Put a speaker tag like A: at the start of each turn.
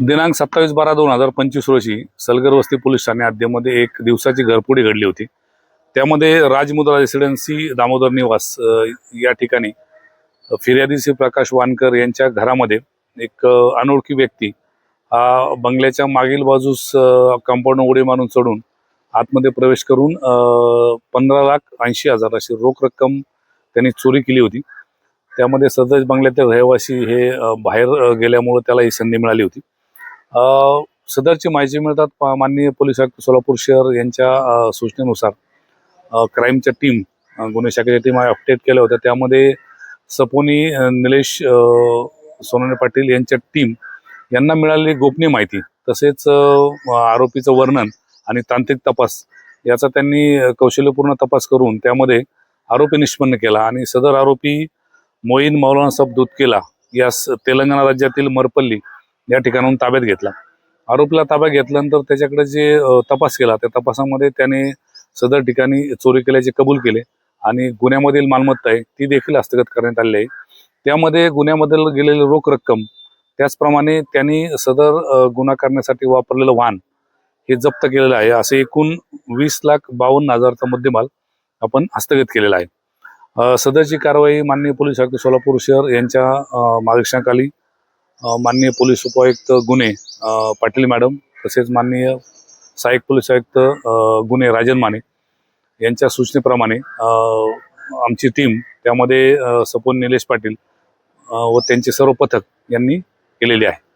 A: दिनांक सत्तावीस बारा दोन हजार पंचवीस रोजी सलगर वस्ती पोलीस ठाणे हद्दीमध्ये एक दिवसाची घरपुडी घडली होती. त्यामध्ये राजमुद्रा रेसिडेन्सी दामोदर निवास या ठिकाणी फिर्यादी श्री प्रकाश वानकर यांच्या घरामध्ये एक अनोळखी व्यक्ती हा बंगल्याच्या मागील बाजूस कंपाऊंड उडी मारून चढून आतमध्ये प्रवेश करून पंधरा लाख ऐंशी हजार अशी रोख रक्कम त्यांनी चोरी केली होती. त्यामध्ये सदर बंगल्यातील रहिवासी हे बाहेर गेल्यामुळं त्याला ही संधी मिळाली होती. सदरची माहिती मिळतात माननीय पोलीस आयुक्त सोलापूर शहर यांच्या सूचनेनुसार. क्राईमच्या टीम गुन्हे शाखेच्या टीम अपडेट केल्या होत्या. त्यामध्ये सपोनी निलेश सोनाने पाटील यांच्या टीम यांना मिळालेली गोपनीय माहिती तसेच आरोपीचं वर्णन आणि तांत्रिक तपास याचा त्यांनी कौशल्यपूर्ण तपास करून त्यामध्ये आरोपी निष्पन्न केला आणि सदर आरोपी मोईन मौलाना साहेब दुधकेला यास तेलंगणा राज्यातील मरपल्ली या ठिकाणाहून ताब्यात घेतला. आरोपीला ताब्यात घेतल्यानंतर त्याच्याकडे जे तपास केला त्या तपासामध्ये त्याने सदर ठिकाणी चोरी केल्याचे कबूल केले आणि गुन्ह्यामधील मालमत्ता आहे ती देखील हस्तगत करण्यात आली आहे. त्यामध्ये गुन्ह्यामधील गेलेली रोख रक्कम त्याचप्रमाणे त्यांनी सदर गुन्हा करण्यासाठी वापरलेलं वाहन हे जप्त केलेलं आहे. असे एकूण वीस लाख बावन्न हजारचा मुद्देमाल आपण हस्तगत केलेला आहे. सदरची कारवाई माननीय पोलीस आयुक्त सोलापूर शहर यांच्या मार्गदर्शनाखाली माननीय पोलीस उपायुक्त गुन्हे पाटील मॅडम तसेच माननीय सहाय्यक पोलीस आयुक्त गुन्हे राजन माने यांच्या सूचनेप्रमाणे आमची टीम त्यामध्ये सपोन निलेश पाटील व त्यांचे सर्व पथक यांनी केलेले आहे.